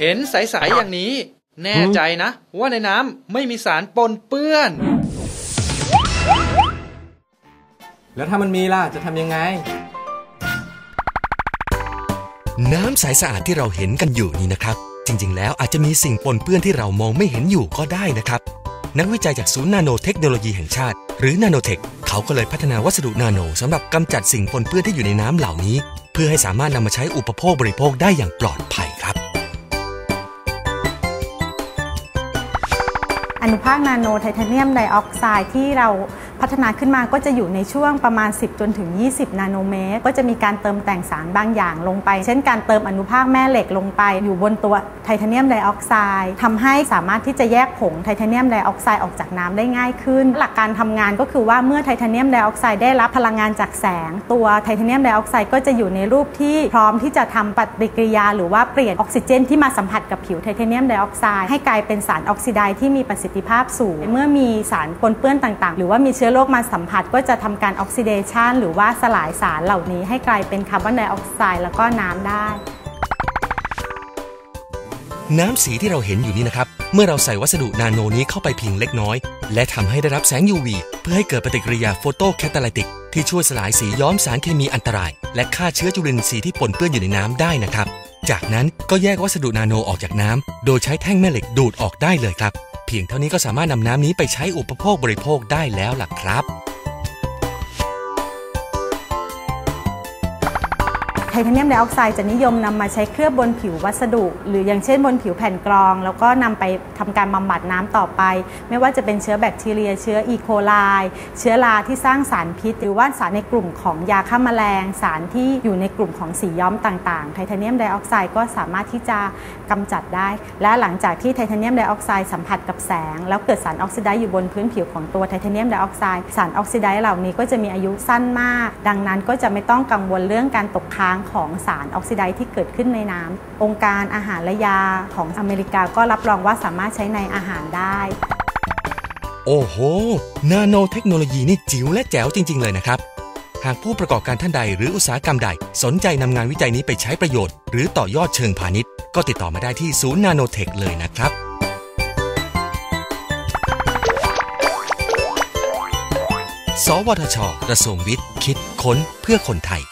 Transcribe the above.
เห็นใสๆอย่างนี้ แน่ใจนะ ว่าในน้ำไม่มีสารปนเปื้อน แล้วถ้ามันมีล่ะจะทำยังไง น้ำใสสะอาดที่เราเห็นกันอยู่นี่นะครับ จริงๆ แล้วอาจจะมีสิ่งปนเปื้อนที่เรามองไม่เห็นอยู่ก็ได้นะครับ นักวิจัยจากศูนย์นาโนเทคโนโลยีแห่งชาติ หรือนาโนเทคเขาก็เลยพัฒนาวัสดุนาโนสำหรับกำจัดสิ่งปนเปื้อนที่อยู่ในน้ำเหล่านี้ เพื่อให้สามารถนำมาใช้อุปโภคบริโภคได้อย่างปลอดภัย อนุภาคนาโนไทเทเนียมไดออกไซด์ที่เรา พัฒนาขึ้นมาก็จะอยู่ในช่วงประมาณ 10 จนถึง 20 นาโนเมตร ก็จะมีการเติมแต่งสารบางอย่างลงไป เช่นการเติมอนุภาคแม่เหล็กลงไป อยู่บนตัวไทเทเนียมไดออกไซด์ทำให้สามารถที่จะแยกผงไทเทเนียมไดออกไซด์ออกจากน้ำได้ง่ายขึ้น หลักการทำงานก็คือว่าเมื่อไทเทเนียมไดออกไซด์ได้รับพลังงานจากแสง ตัวไทเทเนียมไดออกไซด์ก็จะอยู่ในรูปที่พร้อมที่จะทำปฏิกิริยา หรือว่าเปลี่ยนออกซิเจน ที่มาสัมผัสกับผิวไทเทเนียมไดออกไซด์ให้กลายเป็นสารออกซิไดที่มีประสิทธิภาพสูง เมื่อมีสารปนเปื้อนต่างๆ หรือว่ามีเชื้อื้อโรคมาสัมผัสก็จะทำการออกซิเดชันหรือว่าสลายสารเหล่านี้ให้กลายเป็นคาร์บอนไดออกไซด์แล้วก็น้ำได้ น้ำสีที่เราเห็นอยู่นี้นะครับ เมื่อเราใส่วัสดุนาโนนี้เข้าไปเพียงเล็กน้อย และทำให้ได้รับแสง UV เพื่อให้เกิดปฏิกิริยาโฟโตแคตาลิติกที่ช่วยสลายสีย้อมสารเคมีอันตราย และฆ่าเชื้อจุลินทรีย์ที่ปนเปื้อนอยู่ในน้ำได้นะครับ จากนั้นก็แยกวัสดุนาโนออกจากน้ำโดยใช้แท่งแม่เหล็กดูดออกได้เลยครับ เพียงเท่านี้ก็สามารถนำน้ำนี้ไปใช้อุปโภคบริโภคได้แล้วล่ะครับ ไทเทเนียมไดออกไซด์จะนิยมนำมาใช้เคลือบบนผิววัสดุ หรืออย่างเช่นบนผิวแผ่นกรอง แล้วก็นำไปทำการบำบัดน้ำต่อไป ไม่ว่าจะเป็นเชื้อแบคทีเรีย เชื้ออีโคไลเชื้อราที่สร้างสารพิษ หรือว่าสารในกลุ่มของยาฆ่าแมลง สารที่อยู่ในกลุ่มของสีย้อมต่างๆ ไทเทเนียมไดออกไซด์ก็สามารถที่จะกำจัดได้ และหลังจากที่ไทเทเนียมไดออกไซด์สัมผัสกับแสง แล้วเกิดสารออกซิไดซ์อยู่บนพื้นผิวของตัวไทเทเนียมไดออกไซด์สารออกซิไดซ์เหล่านี้ก็จะมีอายุสั้นมาก ดังนั้นก็จะไม่ต้องกังวลเรื่องการตกค้างของสารออกซิไดซ์ที่เกิดขึ้นในน้ำองค์การอาหารและยาของอเมริกาก็รับรองว่าสามารถใช้ในอาหารได้ โอ้โห นาโนเทคโนโลยีนี่จิ๋วและแจ๋วจริง ๆ เลยนะครับ หากผู้ประกอบการท่านใดหรืออุตสาหกรรมใด สนใจนำงานวิจัยนี้ไปใช้ประโยชน์ หรือต่อยอดเชิงพาณิชย์ ก็ติดต่อมาได้ที่ศูนย์นาโนเทคเลยนะครับสวทช กระทรวงวิทย์ คิดค้นเพื่อคนไทย